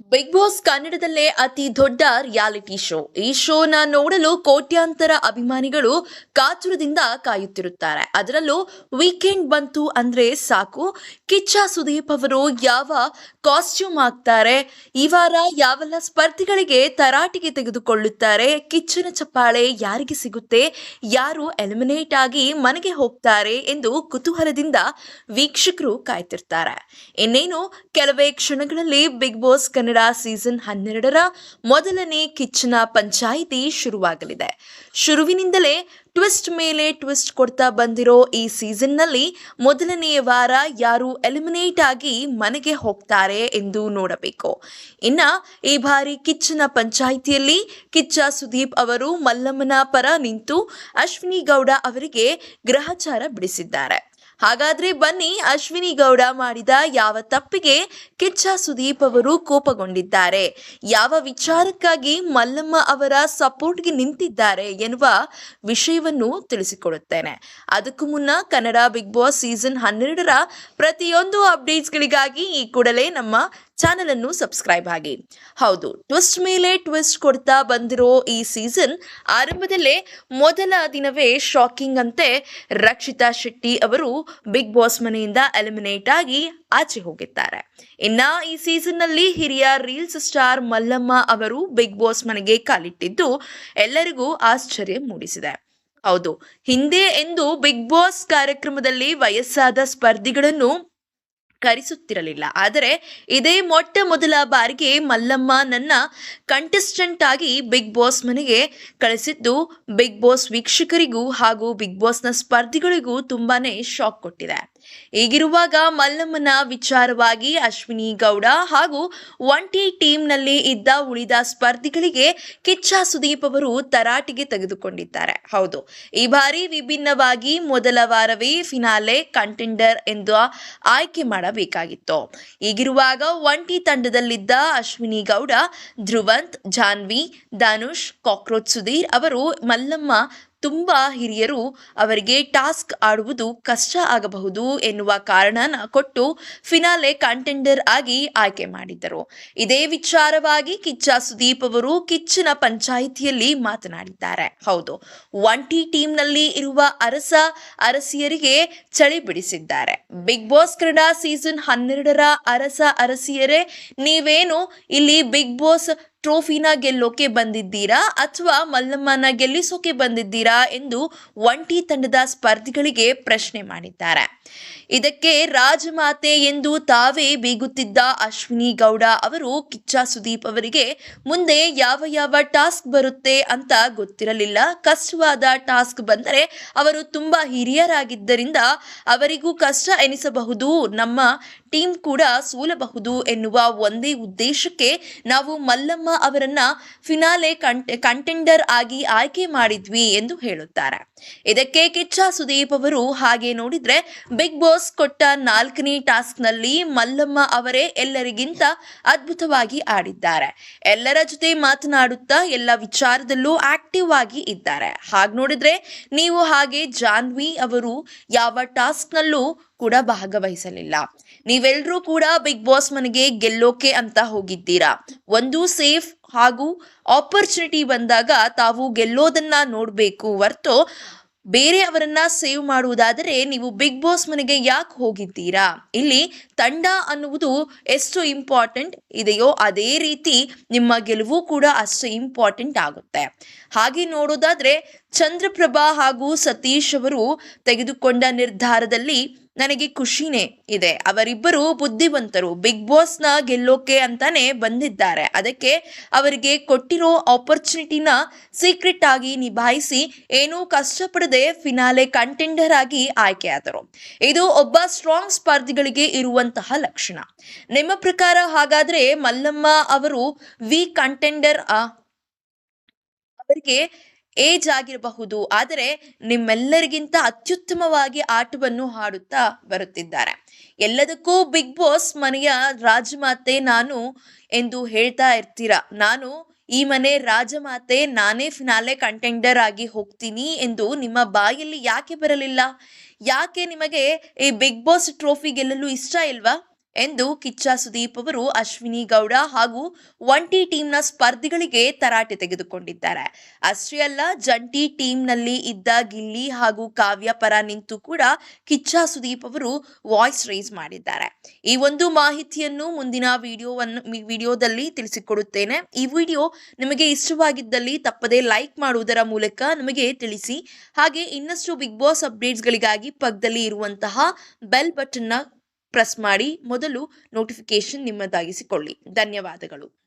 Big boss ಕನ್ನಡದಲ್ಲೇ ಅತಿ ದೊಡ್ಡ ರಿಯಾಲಿಟಿ ಶೋ ಈ ಶೋನ ನೋಡಲು ಕೋಟ್ಯಾಂತರ ಅಭಿಮಾನಿಗಳು ಕಾತುರದಿಂದ ಕಾಯುತ್ತಿರುತ್ತಾರೆ. ಅದರಲ್ಲೂ ವೀಕೆಂಡ್ ಬಂತು ಅಂದ್ರೆ ಸಾಕು. ಕಿಚ್ಚ ಸುದೀಪ್ ಅವರು ಯಾವ ಕಾಸ್ಟ್ಯೂಮ್ ಹಾಕ್ತಾರೆ? ಈ ವಾರ ಯಾವೆಲ್ಲ ಸ್ಪರ್ಧಿಗಳಿಗೆ ತರಾಟೆಗೆ ತೆಗೆದುಕೊಳ್ಳುತ್ತಾರೆ? ಕಿಚ್ಚನ ಚಪ್ಪಾಳೆ ಯಾರಿಗೆ ಸಿಗುತ್ತೆ? ಯಾರು ಎಲಿಮಿನೇಟ್ ಆಗಿ ಮನೆಗೆ ಹೋಗ್ತಾರೆ ಎಂದು ಕುತೂಹಲದಿಂದ ವೀಕ್ಷಕರು ಕಾಯ್ತಿರ್ತಾರೆ. ಇನ್ನೇನು, ಕೆಲವೇ ಕ್ಷಣಗಳಲ್ಲಿ ಬಿಗ್ ಬಾಸ್ ಕನ್ನಡ ಸೀಸನ್ ಹನ್ನೆರಡರ ಮೊದಲನೇ ಕಿಚ್ಚನ ಪಂಚಾಯಿತಿ ಶುರುವಾಗಲಿದೆ. ಶುರುವಿನಿಂದಲೇ ಟ್ವಿಸ್ಟ್ ಮೇಲೆ ಟ್ವಿಸ್ಟ್ ಕೊಡ್ತಾ ಬಂದಿರೋ ಈ ಸೀಸನ್ನಲ್ಲಿ ಮೊದಲನೆಯ ವಾರ ಯಾರು ಎಲಿಮಿನೇಟ್ ಆಗಿ ಮನೆಗೆ ಹೋಗ್ತಾರೆ ಎಂದು ನೋಡಬೇಕು. ಇನ್ನ ಈ ಬಾರಿ ಕಿಚ್ಚನ ಪಂಚಾಯಿತಿಯಲ್ಲಿ ಕಿಚ್ಚ ಸುದೀಪ್ ಅವರು ಮಲ್ಲಮ್ಮನ ಪರ ನಿಂತು ಅಶ್ವಿನಿ ಗೌಡ ಅವರಿಗೆ ಗ್ರಹಚಾರ ಬಿಡಿಸಿದ್ದಾರೆ. ಹಾಗಾದ್ರೆ ಬನ್ನಿ ಅಶ್ವಿನಿ ಗೌಡ ಮಾಡಿದ ಯಾವ ತಪ್ಪಿಗೆ ಕಿಚ್ಚ ಸುದೀಪ್ ಅವರು ಕೋಪಗೊಂಡಿದ್ದಾರೆ. ಯಾವ ವಿಚಾರಕ್ಕಾಗಿ ಮಲ್ಲಮ್ಮ ಅವರ ಸಪೋರ್ಟ್ಗೆ ನಿಂತಿದ್ದಾರೆ ಎನ್ನುವ ವಿಷಯವನ್ನು ತಿಳಿಸಿಕೊಡುತ್ತೇನೆ. ಅದಕ್ಕೂ ಮುನ್ನ ಕನ್ನಡ ಬಿಗ್ ಬಾಸ್ ಸೀಸನ್ ಹನ್ನೆರಡರ ಪ್ರತಿಯೊಂದು ಅಪ್ಡೇಟ್ಸ್ಗಳಿಗಾಗಿ ಈ ಕೂಡಲೇ ನಮ್ಮ ಚಾನೆಲ್ ಅನ್ನು ಸಬ್ಸ್ಕ್ರೈಬ್ ಆಗಿ. ಹೌದು ಟ್ವಿಸ್ಟ್ ಮೇಲೆ ಟ್ವಿಸ್ಟ್ ಕೊಡ್ತಾ ಬಂದಿರೋ ಈ ಸೀಸನ್ ಆರಂಭದಲ್ಲೇ ಮೊದಲ ದಿನವೇ ಶಾಕಿಂಗ್ ಅಂತೆ ರಕ್ಷಿತಾ ಶೆಟ್ಟಿ ಅವರು ಬಿಗ್ ಬಾಸ್ ಮನೆಯಿಂದ ಎಲಿಮಿನೇಟ್ ಆಗಿ ಆಚೆ ಹೋಗಿದ್ದಾರೆ. ಇನ್ನ ಈ ಸೀಸನ್ನಲ್ಲಿ ಹಿರಿಯ ರೀಲ್ಸ್ ಸ್ಟಾರ್ ಮಲ್ಲಮ್ಮ ಅವರು ಬಿಗ್ ಬಾಸ್ ಮನೆಗೆ ಕಾಲಿಟ್ಟಿದ್ದು ಎಲ್ಲರಿಗೂ ಆಶ್ಚರ್ಯ ಮೂಡಿಸಿದೆ. ಹೌದು, ಹಿಂದೆ ಎಂದು ಬಿಗ್ ಬಾಸ್ ಕಾರ್ಯಕ್ರಮದಲ್ಲಿ ವಯಸ್ಸಾದ ಸ್ಪರ್ಧಿಗಳನ್ನು ಕರೆಸುತ್ತಿರಲಿಲ್ಲ. ಆದರೆ ಇದೇ ಮೊಟ್ಟ ಮೊದಲ ಬಾರಿಗೆ ಮಲ್ಲಮ್ಮ ನನ್ನ ಕಂಟೆಸ್ಟೆಂಟ್ ಆಗಿ ಬಿಗ್ ಬಾಸ್ ಮನೆಗೆ ಕಳಿಸಿದ್ದು. ಬಿಗ್ ಬಾಸ್ ವೀಕ್ಷಕರಿಗೂ ಹಾಗೂ ಬಿಗ್ ಬಾಸ್ನ ಸ್ಪರ್ಧಿಗಳಿಗೂ ತುಂಬಾನೇ ಶಾಕ್ ಕೊಟ್ಟಿದೆ. ಹೀಗಿರುವಾಗ ಮಲ್ಲಮ್ಮನ ವಿಚಾರವಾಗಿ ಅಶ್ವಿನಿ ಗೌಡ ಹಾಗೂ ಒಂಟಿ ಟೀಮ್ನಲ್ಲಿ ಇದ್ದ ಉಳಿದ ಸ್ಪರ್ಧಿಗಳಿಗೆ ಕಿಚ್ಚ ಸುದೀಪ್ ಅವರು ತರಾಟೆಗೆ ತೆಗೆದುಕೊಂಡಿದ್ದಾರೆ. ಹೌದು, ಈ ಬಾರಿ ವಿಭಿನ್ನವಾಗಿ ಮೊದಲ ವಾರವೇ ಫಿನಾಲೆ ಕಂಟೆಂಡರ್ ಎಂದು ಆಯ್ಕೆ ಮಾಡಬೇಕಾಗಿತ್ತು. ಹೀಗಿರುವಾಗ ಒಂಟಿ ತಂಡದಲ್ಲಿದ್ದ ಅಶ್ವಿನಿ ಗೌಡ, ಧ್ರುವಂತ್, ಜಾನ್ವಿ, ಧನುಷ್, ಕಾಕ್ರೋಚ್ ಸುಧೀರ್ ಅವರು ಮಲ್ಲಮ್ಮ ತುಂಬಾ ಹಿರಿಯರು ಅವರಿಗೆ ಟಾಸ್ಕ್ ಆಡುವುದು ಕಷ್ಟ ಆಗಬಹುದು ಎನ್ನುವ ಕಾರಣನ ಕೊಟ್ಟು ಫಿನಾಲೆ ಕಂಟೆಂಡರ್ ಆಗಿ ಆಯ್ಕೆ ಮಾಡಿದ್ದರು. ಇದೇ ವಿಚಾರವಾಗಿ ಕಿಚ್ಚ ಸುದೀಪ್ ಅವರು ಕಿಚ್ಚಿನ ಪಂಚಾಯಿತಿಯಲ್ಲಿ ಮಾತನಾಡಿದ್ದಾರೆ. ಹೌದು, ಒಂಟಿ ಟೀಮ್ನಲ್ಲಿ ಇರುವ ಅರಸ ಅರಸಿಯರಿಗೆ ಚಳಿ ಬಿಡಿಸಿದ್ದಾರೆ. ಬಿಗ್ ಬಾಸ್ ಕನ್ನಡ ಸೀಸನ್ ಹನ್ನೆರಡರ ಅರಸ ಅರಸಿಯರೇ, ನೀವೇನು ಇಲ್ಲಿ ಬಿಗ್ ಬಾಸ್ ಟ್ರೋಫಿನ ಗೆಲ್ಲೋಕೆ ಬಂದಿದ್ದೀರಾ ಅಥವಾ ಮಲ್ಲಮ್ಮನ ಗೆಲ್ಲಿಸೋಕೆ ಬಂದಿದ್ದೀರಾ ಎಂದು ಒಂಟಿ ತಂಡದ ಸ್ಪರ್ಧಿಗಳಿಗೆ ಪ್ರಶ್ನೆ ಮಾಡಿದ್ದಾರೆ. ಇದಕ್ಕೆ ರಾಜಮಾತೆ ಎಂದು ತಾವೇ ಬೀಗುತ್ತಿದ್ದ ಅಶ್ವಿನಿ ಗೌಡ ಅವರು ಕಿಚ್ಚ ಸುದೀಪ್ ಅವರಿಗೆ ಮುಂದೆ ಯಾವ ಯಾವ ಟಾಸ್ಕ್ ಬರುತ್ತೆ ಅಂತ ಗೊತ್ತಿರಲಿಲ್ಲ. ಕಷ್ಟವಾದ ಟಾಸ್ಕ್ ಬಂದರೆ ಅವರು ತುಂಬಾ ಹಿರಿಯರಾಗಿದ್ದರಿಂದ ಅವರಿಗೂ ಕಷ್ಟ ಎನಿಸಬಹುದು. ನಮ್ಮ ಟೀಮ್ ಕೂಡ ಸೋಲಬಹುದು ಎನ್ನುವ ಒಂದೇ ಉದ್ದೇಶಕ್ಕೆ ನಾವು ಮಲ್ಲಮ್ಮ ಅವರನ್ನ ಫಿನಾಲೆ ಕಂಟೆಂಡರ್ ಆಗಿ ಆಯ್ಕೆ ಮಾಡಿದ್ವಿ ಎಂದು ಹೇಳುತ್ತಾರೆ. ಇದಕ್ಕೆ ಕಿಚ್ಚ ಸುದೀಪ್ ಅವರು ಹಾಗೆ ನೋಡಿದ್ರೆ, ಬಿಗ್ ಬಾಸ್ ಕೊಟ್ಟ ನಾಲ್ಕನೇ ಟಾಸ್ಕ್ನಲ್ಲಿ ಮಲ್ಲಮ್ಮ ಅವರೇ ಎಲ್ಲರಿಗಿಂತ ಅದ್ಭುತವಾಗಿ ಆಡಿದ್ದಾರೆ. ಎಲ್ಲರ ಜೊತೆ ಮಾತನಾಡುತ್ತಾ ಎಲ್ಲ ವಿಚಾರದಲ್ಲೂ ಆಕ್ಟಿವ್ ಆಗಿ ಇದ್ದಾರೆ. ಹಾಗೆ ನೋಡಿದ್ರೆ, ನೀವು ಹಾಗೆ ಜಾನ್ವಿ ಅವರು ಯಾವ ಟಾಸ್ಕ್ ನಲ್ಲೂ ಕೂಡ ಭಾಗವಹಿಸಲಿಲ್ಲ. ನೀವೆಲ್ಲರೂ ಕೂಡ ಬಿಗ್ ಬಾಸ್ ಮನೆಗೆ ಗೆಲ್ಲೋಕೆ ಅಂತ ಹೋಗಿದ್ದೀರಾ? ಒಂದು ಸೇಫ್ ಹಾಗೂ ಆಪರ್ಚುನಿಟಿ ಬಂದಾಗ ತಾವು ಗೆಲ್ಲೋದನ್ನ ನೋಡಬೇಕು. ಹೊರ್ತು ಬೇರೆಯವರನ್ನ ಸೇವ್ ಮಾಡುವುದಾದರೆ ನೀವು ಬಿಗ್ ಬಾಸ್ ಮನೆಗೆ ಯಾಕೆ ಹೋಗಿದ್ದೀರಾ? ಇಲ್ಲಿ ತಂಡ ಅನ್ನುವುದು ಎಷ್ಟು ಇಂಪಾರ್ಟೆಂಟ್ ಇದೆಯೋ ಅದೇ ರೀತಿ ನಿಮ್ಮ ಗೆಲುವು ಕೂಡ ಅಷ್ಟು ಇಂಪಾರ್ಟೆಂಟ್ ಆಗುತ್ತೆ. ಹಾಗೆ ನೋಡೋದಾದ್ರೆ ಚಂದ್ರಪ್ರಭಾ ಹಾಗೂ ಸತೀಶ್ ಅವರು ತೆಗೆದುಕೊಂಡ ನಿರ್ಧಾರದಲ್ಲಿ ನನಗೆ ಖುಷಿನೇ ಇದೆ. ಅವರಿಬ್ಬರು ಬುದ್ಧಿವಂತರು, ಬಿಗ್ ಬಾಸ್ನ ಗೆಲ್ಲೋಕೆ ಅಂತಾನೆ ಬಂದಿದ್ದಾರೆ. ಅದಕ್ಕೆ ಅವರಿಗೆ ಕೊಟ್ಟಿರೋ ಆಪರ್ಚುನಿಟಿನ ಸೀಕ್ರೆಟ್ ಆಗಿ ನಿಭಾಯಿಸಿ ಏನೂ ಕಷ್ಟಪಡದೆ ಫಿನಾಲೆ ಕಂಟೆಂಡರ್ ಆಗಿ ಆಯ್ಕೆಯಾದರು. ಇದು ಒಬ್ಬ ಸ್ಟ್ರಾಂಗ್ ಸ್ಪರ್ಧಿಗಳಿಗೆ ಇರುವಂತಹ ಲಕ್ಷಣ. ನಿಮ್ಮ ಪ್ರಕಾರ ಹಾಗಾದ್ರೆ ಮಲ್ಲಮ್ಮ ಅವರು ವಿ ಕಂಟೆಂಡರ್ ಅವರಿಗೆ ಏಜ್ ಆಗಿರಬಹುದು, ಆದರೆ ನಿಮ್ಮೆಲ್ಲರಿಗಿಂತ ಅತ್ಯುತ್ತಮವಾಗಿ ಆಟವನ್ನು ಆಡುತ್ತಾ ಬರುತ್ತಿದ್ದಾರೆ. ಎಲ್ಲದಕ್ಕೂ ಬಿಗ್ ಬಾಸ್ ಮನೆಯ ರಾಜಮಾತೆ ನಾನು ಎಂದು ಹೇಳ್ತಾ ಇರ್ತೀರಾ? ನಾನು ಈ ಮನೆ ರಾಜಮಾತೆ ನಾನೇ ಫಿನಾಲೆ ಕಂಟೆಂಡರ್ ಆಗಿ ಹೋಗ್ತೀನಿ ಎಂದು ನಿಮ್ಮ ಬಾಯಲ್ಲಿ ಯಾಕೆ ಬರಲಿಲ್ಲ? ಯಾಕೆ ನಿಮಗೆ ಈ ಬಿಗ್ ಬಾಸ್ ಟ್ರೋಫಿ ಗೆಲ್ಲಲು ಇಷ್ಟ ಇಲ್ವಾ? ಎಂದು ಕಿಚ್ಚ ಸುದೀಪ್ ಅವರು, ಅಶ್ವಿನಿ ಗೌಡ ಹಾಗೂ ಒಂಟಿ ಟೀಮ್ನ ಸ್ಪರ್ಧಿಗಳಿಗೆ ತರಾಟೆ ತೆಗೆದುಕೊಂಡಿದ್ದಾರೆ. ಅಷ್ಟೇ ಅಲ್ಲ, ಜಂಟಿ ಟೀಮ್ನಲ್ಲಿ ಇದ್ದ ಗಿಲ್ಲಿ ಹಾಗೂ ಕಾವ್ಯ ಪರ ನಿಂತು ಕೂಡ ಕಿಚ್ಚ ಸುದೀಪ್ ಅವರು ವಾಯ್ಸ್ ರೈಸ್ ಮಾಡಿದ್ದಾರೆ. ಈ ಒಂದು ಮಾಹಿತಿಯನ್ನು ಮುಂದಿನ ವಿಡಿಯೋವನ್ನು ವಿಡಿಯೋದಲ್ಲಿ ತಿಳಿಸಿಕೊಡುತ್ತೇನೆ. ಈ ವಿಡಿಯೋ ನಿಮಗೆ ಇಷ್ಟವಾಗಿದ್ದಲ್ಲಿ ತಪ್ಪದೇ ಲೈಕ್ ಮಾಡುವುದರ ಮೂಲಕ ನಮಗೆ ತಿಳಿಸಿ. ಹಾಗೆ ಇನ್ನಷ್ಟು ಬಿಗ್ ಬಾಸ್ ಅಪ್ಡೇಟ್ಸ್ಗಳಿಗಾಗಿ ಪಕ್ಕದಲ್ಲಿ ಇರುವಂತಹ ಬೆಲ್ ಬಟನ್ನ ಪ್ರೆಸ್ ಮಾಡಿ ಮೊದಲು ನೋಟಿಫಿಕೇಶನ್ ನಿಮ್ಮದಾಗಿಸಿಕೊಳ್ಳಿ. ಧನ್ಯವಾದಗಳು.